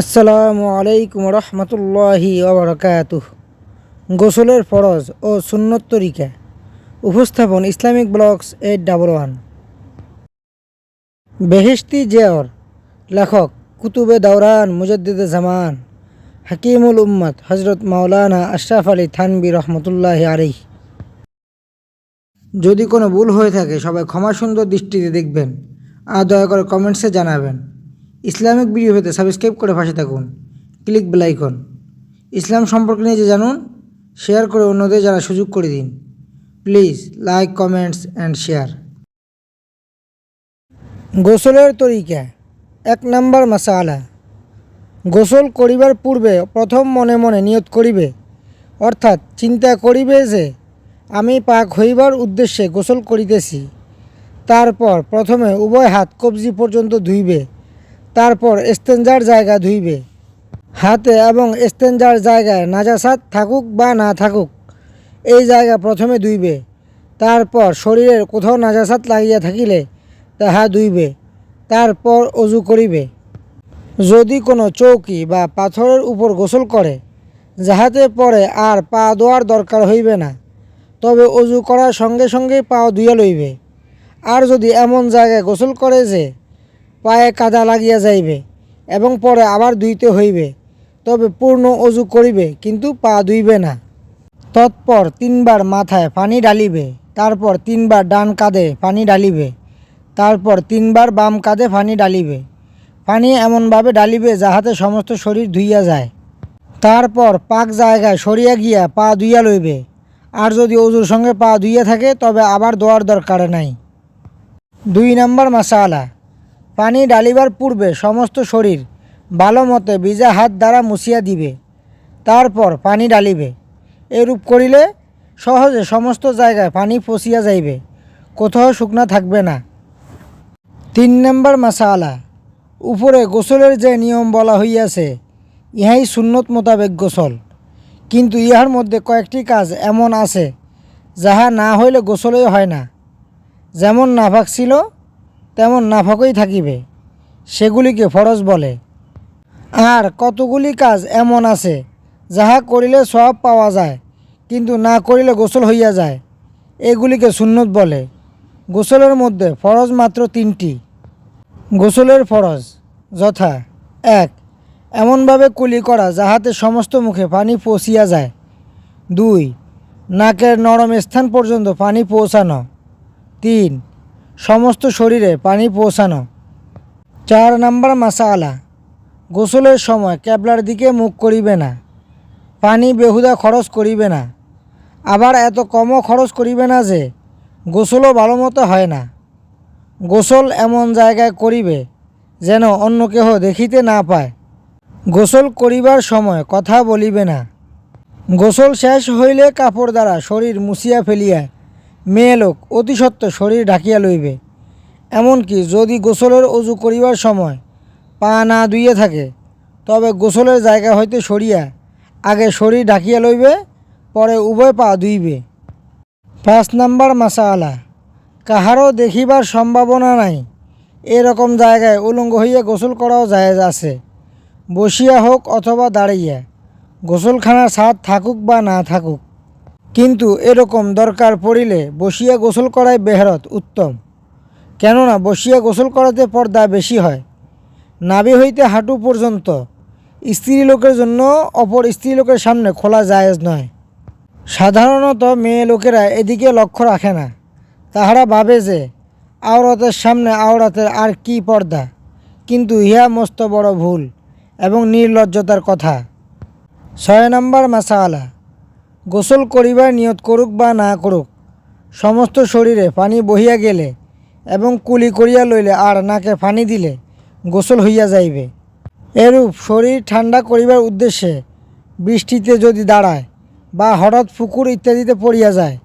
আসসালামু আলাইকুম রহমতুল্লাহি ওবরাকাতুহ গোসলের ফরজ ও সুন্নত তরিকা। উপস্থাপন Islamic blogs eight double one. বেহেশতি জিয়াওর লেখক কুতুবে দাওরান মুজদ্দিদে জামান, হাকিমুল উম্মত হজরত মাওলানা আশরাফ আলী থানবি রহমতুল্লাহ আলাইহ। যদি কোনো ভুল হয়ে থাকে সবাই ক্ষমা সুন্দর দৃষ্টিতে দেখবেন। আর দয়া করে কমেন্টসে জানাবেন। ইসলামিক ভিডিও পেতে সাবস্ক্রাইব করে পাশে থাকুন। ক্লিক বেল আইকন ইসলাম সম্পর্কে যে জানুন শেয়ার করে অন্যদের যারা সুযোগ করে দিন। Please like comments and share গোসলের তরিকা। এক নম্বর মাসালা। গোসল করিবার পূর্বে প্রথম মনে মনে নিয়ত করিবে। অর্থাৎ চিন্তা করিবে যে, আমি পাক হইবার উদ্দেশ্যে গোসল করিতেছি। তারপর প্রথমে উভয় হাত কবজি পর্যন্ত ধুইবে। তারপর এস্তেঞ্জার জায়গা ধুইবে। হাতে এবং এস্তেঞ্জার জায়গায় নাজাসাত থাকুক বা না থাকুক, এই জায়গা প্রথমে ধুইবে। তারপর শরীরের কোথাও নাজাসাত লাগিয়া থাকিলে তাহা ধুইবে। তারপর অজু করিবে। যদি কোনো চৌকি বা পাথরের উপর গোসল করে, যাহাতে পরে আর পা ধোয়ার দরকার হইবে না, তবে অজু করার সঙ্গে সঙ্গেই পা ধুইয়া লইবে। আর যদি এমন জায়গায় গোসল করে যে পায়ে কাদা লাগিয়া যাইবে এবং পরে আবার ধুইতে হইবে, তবে পূর্ণ অজু করিবে, কিন্তু পা ধুইবে না। তৎপর তিনবার মাথায় পানি ডালিবে তারপর তিনবার ডান কাঁধে পানি ডালিবে তারপর তিনবার বাম কাঁধে পানি ডালিবে পানি এমনভাবে ডালিবে যাহাতে সমস্ত শরীর ধুইয়া যায়। তারপর পাক জায়গায় সরিয়া গিয়া পা ধুইয়া লইবে। আর যদি অজুর সঙ্গে পা ধুইয়া থাকে, তবে আবার দোয়ার দরকার নাই। দুই নম্বর মাসালা। পানি ডালিবার পূর্বে সমস্ত শরীর ভালো মতে ভিজা হাত দ্বারা মুছিয়া দিবে। তারপর পানি ডালিবে এরূপ করিলে সহজে সমস্ত জায়গায় পানি পচিয়া যাইবে। কোথাও শুকনা থাকবে না। তিন নম্বর মাসালা। উপরে গোসলের যে নিয়ম বলা হইয়াছে, ইহাই সুন্নত মোতাবেক গোসল। কিন্তু ইহার মধ্যে কয়েকটি কাজ এমন আছে, যাহা না হইলে গোসলই হয় না। যেমন নাফাক ছিল তেমন নাফাকই থাকিবে, সেগুলিকে ফরজ বলে। আর কতগুলি কাজ এমন আছে, যাহা করিলে সব পাওয়া যায়, কিন্তু না করিলে গোসল হইয়া যায়, এগুলিকে সুন্নত বলে। গোসলের মধ্যে ফরজ মাত্র তিনটি। গোসলের ফরজ, যথা। এক, এমনভাবে কুলি করা যাহাতে সমস্ত মুখে পানি পৌঁছিয়া যায়। দুই, নাকের নরম স্থান পর্যন্ত পানি পৌঁছানো। তিন সমস্ত শরীরে পানি পৌঁছানো। চার নাম্বার মাসালা। গোসলের সময় ক্যাবলার দিকে মুখ করিবে না। পানি বেহুদা খরচ করিবে না। আবার এত কমও খরচ করিবে না যে গোসলও ভালো মতো হয় না। গোসল এমন জায়গায় করিবে যেন অন্য কেহ দেখিতে না পায়। গোসল করিবার সময় কথা বলিবে না। গোসল শেষ হইলে কাপড় দ্বারা শরীর মুছিয়া ফেলিয়া মেয়ে লোক, অতি সত্ত্ব শরীর ঢাকিয়া লইবে। এমনকি যদি গোসলের অজু করিবার সময় পা না ধুইয়া থাকে, তবে গোসলের জায়গা হইতে সরিয়া আগে শরীর ঢাকিয়া লইবে, পরে উভয় পা ধুইবে। পাঁচ নাম্বার মাসালা, কাহারও দেখিবার সম্ভাবনা নাই। এরকম জায়গায় উলঙ্গ হইয়া গোসল করাও জায়েজ আছে। বসিয়া হোক অথবা দাঁড়াইয়া, গোসলখানার স্বাদ থাকুক বা না থাকুক। কিন্তু এরকম দরকার পড়িলে বসিয়া গোসল করাই বেহরত উত্তম। কেননা বসিয়া গোসল করাতে পর্দা বেশি হয়। নাভি হইতে হাঁটু পর্যন্ত স্ত্রী লোকের জন্য অপর স্ত্রী লোকের সামনে খোলা জায়েজ নয়। সাধারণত মেয়ে লোকেরা এদিকে লক্ষ্য রাখে না। তাহারা ভাবে যে আওরাতের সামনে আওরাতের আর কি পর্দা, কিন্তু ইহা মস্ত বড় ভুল এবং নির্লজ্জতার কথা। ছয় নম্বর মাসালা। গোসল করিবার নিয়ত করুক বা না করুক, সমস্ত শরীরে পানি বহিয়া গেলে এবং কুলি করিয়া লইলে আর নাকে পানি দিলে গোসল হইয়া যাইবে। এরূপ শরীর ঠান্ডা করিবার উদ্দেশ্যে বৃষ্টিতে যদি দাঁড়ায় বা হঠাৎ পুকুর ইত্যাদিতে পড়িয়া যায়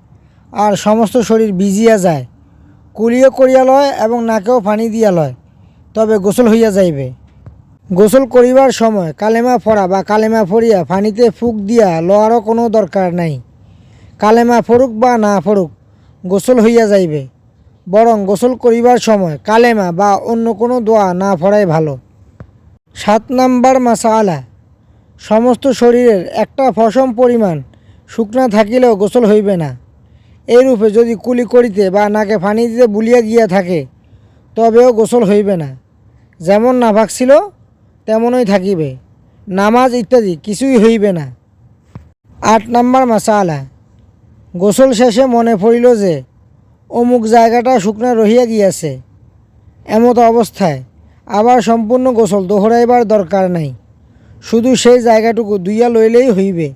আর সমস্ত শরীর ভিজিয়া যায়, কুলিও করিয়া লয় এবং নাকেও পানি দিয়া লয়, তবে গোসল হইয়া যাইবে। গোসল করিবার সময় কালেমা ফড়া বা কালেমা ফড়িয়া ফানিতে ফুক দিয়া লওয়ারও কোনো দরকার নাই। কালেমা ফড়ুক বা না ফড়ুক গোসল হইয়া যাইবে। বরং গোসল করিবার সময় কালেমা বা অন্য কোনো দোয়া না ফড়াই ভালো। সাত নাম্বার মাসালা, সমস্ত শরীরের একটা ফসম পরিমাণ শুকনা থাকিলেও গোসল হইবে না। এইরূপে যদি কুলি করিতে বা নাকে ফানি দিতে বুলিয়া গিয়া থাকে, তবেও গোসল হইবে না। যেমন নাভাগ ছিল তেমনই থাকিবে। নামাজ ইত্যাদি কিছুই হইবে না। আট নাম্বার মাসালা। গোসল শেষে মনে পড়িল যে, অমুক জায়গাটা শুকনা রহিয়া গিয়াছে। এমত অবস্থায় আবার সম্পূর্ণ গোসল দোহরাইবার দরকার নাই। শুধু সেই জায়গাটুকু দুইয়া লইলেই হইবে।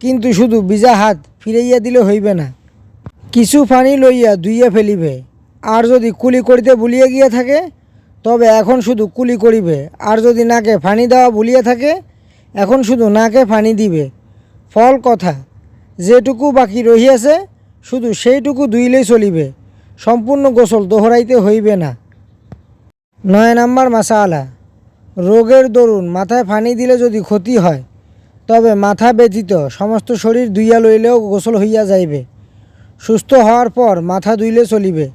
কিন্তু শুধু বিজা হাত ফিরাইয়া দিলে হইবে না। কিছু পানি লইয়া দুইয়া ফেলিবে। আর যদি কুলি করিতে ভুলিয়া গিয়া থাকে তবে এখন শুধু কুলি করিবে, আর যদি নাকে ফানি দেওয়া ভুলিয়া থাকে, এখন শুধু নাকে পানি দিবে। ফল কথা, যেটুকু বাকি রহিয়াছে, শুধু সেইটুকু দুইলেই চলিবে, সম্পূর্ণ গোসল দোহরাইতে হইবে না। নয় নাম্বার মাসালা, রোগের দরুন মাথায় পানি দিলে যদি ক্ষতি হয়, তবে মাথা ব্যতীত সমস্ত শরীর ধুইয়া লইলেও গোসল হইয়া যাইবে। সুস্থ হওয়ার পর মাথা ধুইলে চলিবে,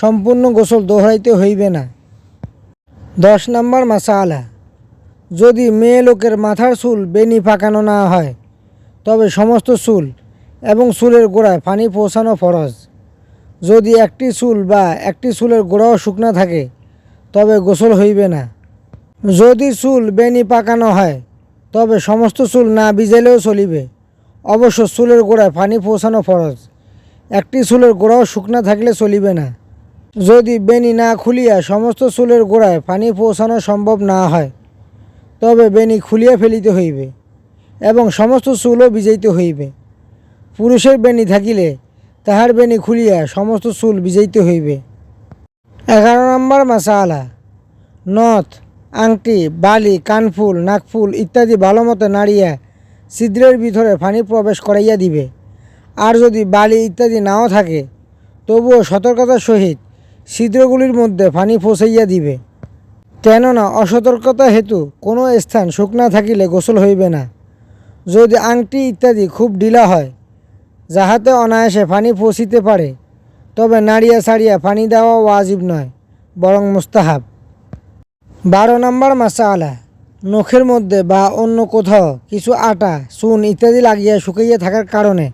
সম্পূর্ণ গোসল দোহরাইতে হইবে না। দশ নম্বর মাসালা। যদি মেয়ে লোকের মাথার চুল বেনি পাকানো না হয়, তবে সমস্ত চুল এবং চুলের গোড়ায় পানি পৌঁছানো ফরজ। যদি একটি চুল বা একটি চুলের গোড়াও শুকনা থাকে, তবে গোসল হইবে না। যদি চুল বেনি পাকানো হয়, তবে সমস্ত চুল না ভিজাইলেও চলিবে। অবশ্য চুলের গোড়ায় পানি পৌঁছানো ফরজ। একটি চুলের গোড়াও শুকনা থাকলে চলিবে না। যদি বেনি না খুলিয়া সমস্ত চুলের গোড়ায় পানি পৌঁছানো সম্ভব না হয়, তবে বেনি খুলিয়া ফেলিতে হইবে এবং সমস্ত চুলও ভিজাইতে হইবে। পুরুষের বেনি থাকিলে তাহার বেনি খুলিয়া সমস্ত চুল ভিজাইতে হইবে। এগারো নম্বর মাসালা। নথ, আংটি, বালি, কানফুল, নাকফুল ইত্যাদি ভালো মতো নাড়িয়া ছিদ্রের ভিতরে পানি প্রবেশ করাইয়া দিবে। আর যদি বালি ইত্যাদি নাও থাকে, তবুও সতর্কতার সহিত ছিদ্রগুলির মধ্যে পানি ফসাইয়া দিবে। কেননা অসতর্কতা হেতু কোনো স্থান শুকনা থাকিলে গোসল হইবে না। যদি আংটি ইত্যাদি খুব ঢিলা হয়, যাহাতে অনায়াসে পানি পৌঁছিতে পারে, তবে নাড়িয়া সারিয়া পানি দেওয়া ওয়াজিব নয়, বরং মুস্তাহাব। বারো নম্বর মাসালা, নখের মধ্যে বা অন্য কোথাও কিছু আটা, চুন ইত্যাদি লাগিয়া শুকাইয়া থাকার কারণে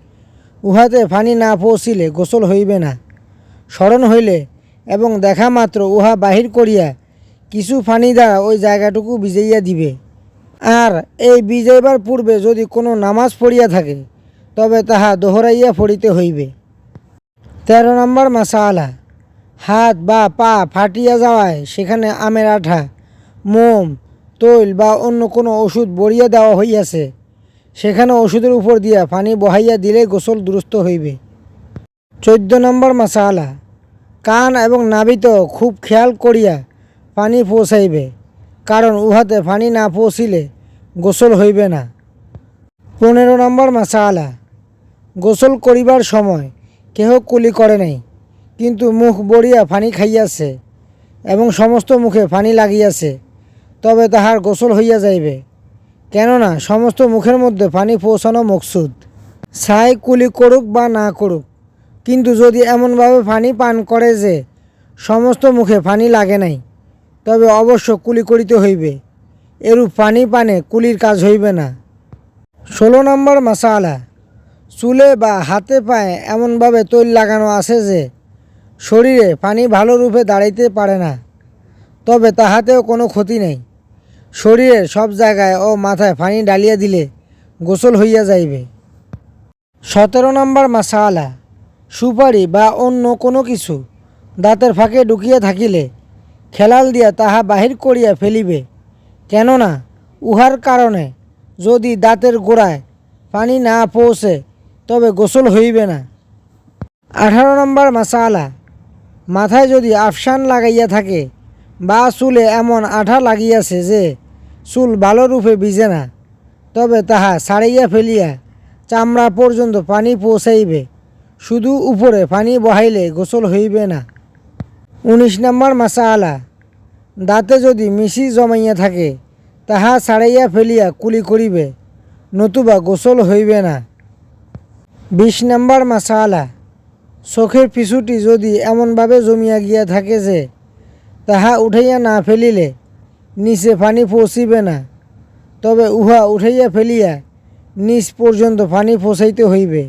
উহাতে পানি না পৌঁছিলে গোসল হইবে না। স্মরণ হইলে এবং দেখা মাত্র উহা বাহির করিয়া কিছু ফানি দ্বারা ওই জায়গাটুকু ভিজাইয়া দিবে। আর এই ভিজাইবার পূর্বে যদি কোনো নামাজ পড়িয়া থাকে, তবে তাহা দোহরাইয়া পড়িতে হইবে। তেরো নম্বর মাসালা, হাত বা পা ফাটিয়া যাওয়ায় সেখানে আমের আঠা, মোম, তৈল বা অন্য কোনো ওষুধ বড়িয়া দেওয়া হইয়াছে, সেখানে ওষুধের উপর দিয়া পানি বহাইয়া দিলে গোসল দুরুস্ত হইবে। চোদ্দ নম্বর মাসালা কান এবং নাবিত খুব খেয়াল করিয়া পানি পৌঁছাইবে, কারণ উহাতে পানি না পৌঁছিলে গোসল হইবে না। পনেরো নম্বর মাসালা, গোসল করিবার সময় কেহ কুলি করে নাই, কিন্তু মুখ বড়িয়া পানি খাইয়াছে এবং সমস্ত মুখে পানি লাগিয়াছে, তবে তাহার গোসল হইয়া যাইবে, কেননা সমস্ত মুখের মধ্যে পানি পৌঁছানো মকসুদ। ছাই কুলি করুক বা না করুক কিন্তু যদি এমনভাবে পানি পান করে যে সমস্ত মুখে পানি লাগে নাই, তবে অবশ্য কুলি করিতে হইবে। এরূপ পানি পানে কুলির কাজ হইবে না। ষোলো নম্বর মাসালা, চুলে বা হাতে পায়ে এমনভাবে তৈল লাগানো আছে যে শরীরে পানি ভালো রূপে দাঁড়াইতে পারে না, তবে তাহাতেও কোনো ক্ষতি নেই। শরীরের সব জায়গায় ও মাথায় পানি ডালিয়া দিলে গোসল হইয়া যাইবে। সতেরো নম্বর মাসালা সুপারি বা অন্য কোনো কিছু দাঁতের ফাঁকে ঢুকিয়া থাকিলে খেলাল দিয়া তাহা বাহির করিয়া ফেলিবে। কেননা উহার কারণে যদি দাঁতের গোড়ায় পানি না পৌঁছে, তবে গোসল হইবে না। আঠারো নম্বর মাসালা, মাথায় যদি আফসান লাগাইয়া থাকে বা চুলে এমন আঠা লাগিয়াছে যে চুল ভালো রূপে ভিজে না, তবে তাহা ছাড়াইয়া ফেলিয়া চামড়া পর্যন্ত পানি পৌঁছাইবে। শুধু উপরে পানি বহাইলে গোসল হইবে না। উনিশ নম্বর মাসালা। দাঁতে যদি মিশি জমাইয়া থাকে, তাহা ছাড়াইয়া ফেলিয়া কুলি করিবে, নতুবা গোসল হইবে না। বিশ নম্বর মাসালা। চোখের পিছুটি যদি এমনভাবে জমিয়া গিয়া থাকে যে, তাহা উঠাইয়া না ফেলিলে নিচে পানি পৌঁছিবে না, তবে উহা উঠাইয়া ফেলিয়া নিচ পর্যন্ত পানি পৌঁছাইতে হইবে।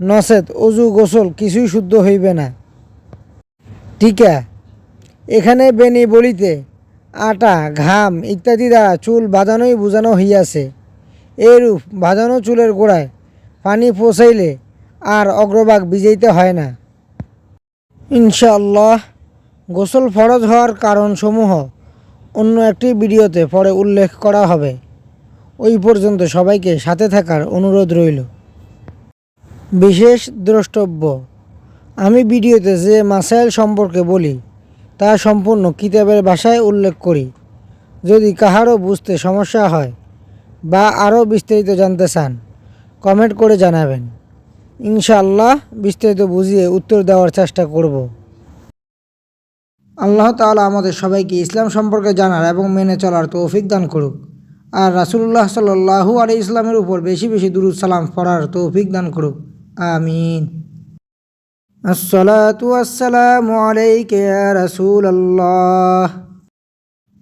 নচেত অজু গোসল কিছুই শুদ্ধ হইবে না। টিকা, এখানে বেনি বলিতে আটা, ঘাম ইত্যাদি দ্বারা চুল বাঁধানোই বোঝানো হইয়াছে। এরূপ বাঁধানো চুলের গোড়ায় পানি পৌঁছাইলে আর অগ্রভাগ ভিজাইতে হয় না। ইনশাআল্লাহ, গোসল ফরজ হওয়ার কারণসমূহ অন্য একটি ভিডিওতে পরে উল্লেখ করা হবে। ওই পর্যন্ত সবাইকে সাথে থাকার অনুরোধ রইল। বিশেষ দ্রষ্টব্য। আমি ভিডিওতে যে মাসাইল সম্পর্কে বলি, তা সম্পূর্ণ কিতাবের ভাষায় উল্লেখ করি। যদি কাহারও বুঝতে সমস্যা হয় বা আরও বিস্তারিত জানতে চান, কমেন্ট করে জানাবেন। ইনশাআল্লাহ বিস্তারিত বুঝিয়ে উত্তর দেওয়ার চেষ্টা করব। আল্লাহ তাআলা আমাদের সবাইকে ইসলাম সম্পর্কে জানার এবং মেনে চলার তৌফিক দান করুক। আর রাসুল্লাহ সাল্লাহু আলি ইসলামের উপর বেশি বেশি দুরুদ সালাম পড়ার তৌফিক দান করুক। آمين. الصلاة والسلام عليك يا رسول الله.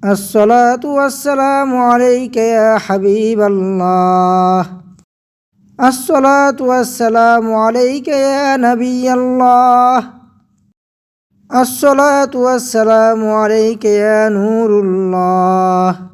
الصلاة والسلام عليك يا حبيب الله. الصلاة والسلام عليك يا نبي الله. الصلاة والسلام عليك يا نور الله.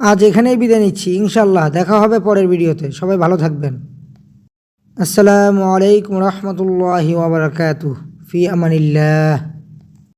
আজ এখানেই বিদায় নিচ্ছি ইনশাল্লাহ দেখা হবে পরের ভিডিওতে। সবাই ভালো থাকবেন। আসসালামু আলাইকুম রহমতুল্লাহি ওবরাকাতু ফি আমানিল্লাহ।